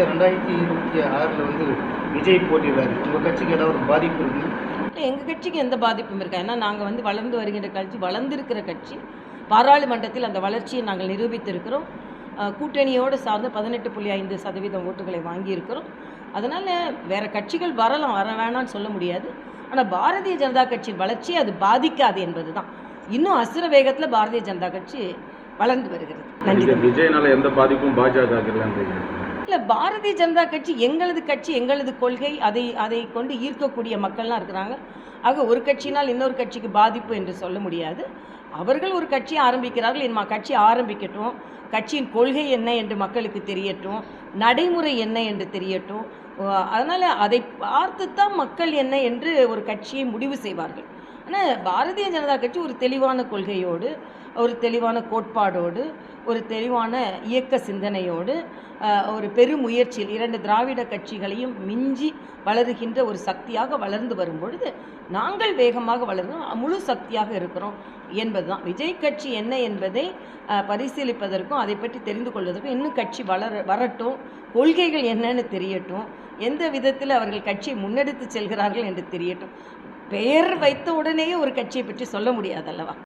Sir ரெண்டாயிரத்தி இருபத்தி ஆறில் வந்து விஜய் போட்டிடுறாரு உங்கள் கட்சிக்கு ஏதாவது ஒரு பாதிப்பு இருக்கு எங்கள் கட்சிக்கு எந்த பாதிப்பும் இருக்கா ஏன்னா நாங்கள் வந்து வளர்ந்து வருகின்ற கட்சி வளர்ந்திருக்கிற கட்சி பாராளுமன்றத்தில் அந்த வளர்ச்சியை நாங்கள் நிரூபித்திருக்கிறோம். கூட்டணியோடு சார்ந்து பதினெட்டு புள்ளி ஐந்து சதவீதம் ஓட்டுகளை வாங்கியிருக்கிறோம். அதனால் வேறு கட்சிகள் வரலாம் வர வேணாம்னு சொல்ல முடியாது. ஆனால் பாரதிய ஜனதா கட்சியின் வளர்ச்சியை அது பாதிக்காது என்பது தான் இன்னும் அசுர வேகத்தில் பாரதிய ஜனதா கட்சி வளர்ந்து வருகிறது. விஜயனால எந்த பாதிப்பும் பாஜக நாட்டில் பாரதிய ஜனதா கட்சி எங்களது கட்சி எங்களது கொள்கை அதை அதை கொண்டு ஈர்க்கக்கூடிய மக்கள்லாம் இருக்கிறாங்க. ஆக ஒரு கட்சியினால் இன்னொரு கட்சிக்கு பாதிப்பு என்று சொல்ல முடியாது. அவர்கள் ஒரு கட்சி ஆரம்பிக்கிறார்கள். என் கட்சி ஆரம்பிக்கட்டும். கட்சியின் கொள்கை என்ன என்று மக்களுக்கு தெரியட்டும். நடைமுறை என்ன என்று தெரியட்டும். அதனால் அதை பார்த்து தான் மக்கள் என்ன என்று ஒரு கட்சியை முடிவு செய்வார்கள். ஆனால் பாரதிய ஜனதா கட்சி ஒரு தெளிவான கொள்கையோடு ஒரு தெளிவான கோட்பாடோடு ஒரு தெளிவான இயக்க சிந்தனையோடு ஒரு பெருமுயற்சியில் இரண்டு திராவிட கட்சிகளையும் மிஞ்சி வளருகின்ற ஒரு சக்தியாக வளர்ந்து வரும் பொழுது நாங்கள் வேகமாக வளர்கிறோம் முழு சக்தியாக இருக்கிறோம் என்பதுதான். விஜய் கட்சி என்ன என்பதை பரிசீலிப்பதற்கும் அதை பற்றி தெரிந்து கொள்வதற்கும் இன்னும் கட்சி வளர வரட்டும் கொள்கைகள் என்னன்னு தெரியட்டும் எந்த விதத்தில் அவர்கள் கட்சியை முன்னெடுத்து செல்கிறார்கள் என்று தெரியட்டும். பெயர் வைத்த உடனேயே ஒரு கட்சியை பற்றி சொல்ல முடியாது அல்லவா